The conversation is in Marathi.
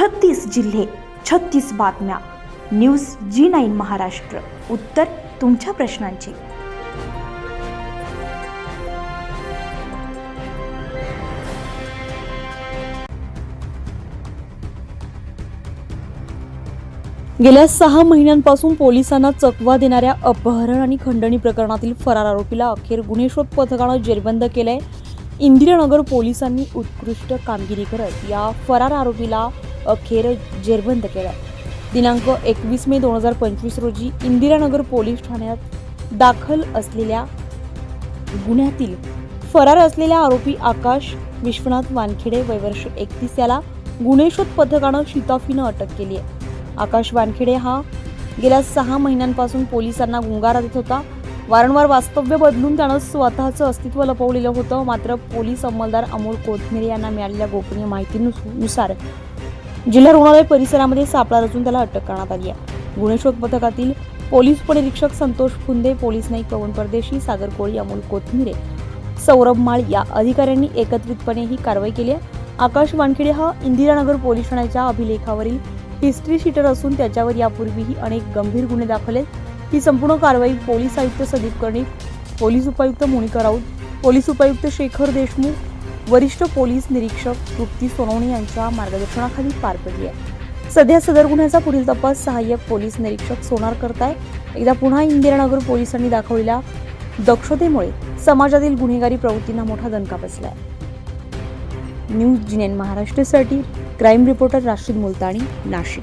छत्तीस जिल्हे छत्तीस बातम्या. News G nine Maharashtra. उत्तर तुमच्या प्रश्नांची. गेल्या सहा महिन्यांपासून पोलिसांना चकवा देणाऱ्या अपहरण आणि खंडणी प्रकरणातील फरार आरोपीला अखेर गुन्हे शोध पथकानं जेरबंद केलंय. इंदिरानगर पोलिसांनी उत्कृष्ट कामगिरी करत या फरार आरोपीला अखेर जेरबंद केला दिनांक एकवीस मे दोन हजार पंचवीस रोजी इंदिरानगर पोलीस ठाण्यात दाखल असलेल्या गुन्ह्यातील फरार असलेल्या आरोपी आकाश विश्वनाथ वानखेडे वयवर्ष एकतीस याला गुन्हे शोध पथकानं शिताफीनं अटक केली आहे. आकाश वानखेडे हा गेल्या सहा महिन्यांपासून पोलिसांना गुंगारा देत होता. वारंवार वास्तव्य बदलून त्यानं स्वतःचं अस्तित्व लपवलेलं होतं. मात्र पोलीस अंमलदार अमोल कोथमिरे यांना मिळालेल्या गोपनीय माहितीनुसार जिल्हा रुग्णालय परिसरामध्ये सापळा रचून त्याला अटक करण्यात आली आहे. गुन्हे शोध पथकातील पोलीस उपनिरीक्षक संतोष फुंदे पोलीस नाईक पवन परदेशी सागर कोळी अमोल कोथमिरे सौरभ माळ या अधिकाऱ्यांनी एकत्रितपणे ही कारवाई केली आहे. आकाश वानखेडे हा इंदिरानगर पोलीस ठाण्याच्या अभिलेखावरील हिस्ट्री शीटर असून त्याच्यावर यापूर्वीही अनेक गंभीर गुन्हे दाखल आहेत. ही संपूर्ण कारवाई पोलीस आयुक्त संदीप कर्णिक पोलीस उपायुक्त मोनिका राऊत पोलीस उपायुक्त शेखर देशमुख वरिष्ठ पोलीस निरीक्षक तृप्ती सोनवणी यांच्या मार्गदर्शनाखाली पार पडली आहे. सध्या सदर गुन्ह्याचा पुढील तपास सहाय्यक पोलीस निरीक्षक सोनार करताय. एकदा पुन्हा इंदिरानगर पोलिसांनी दाखवलेल्या दक्षतेमुळे समाजातील गुन्हेगारी प्रवृत्तींना मोठा दणका बसलाय. न्यूज जिनेन महाराष्ट्रासाठी क्राईम रिपोर्टर राशीद मुलतानी नाशिक.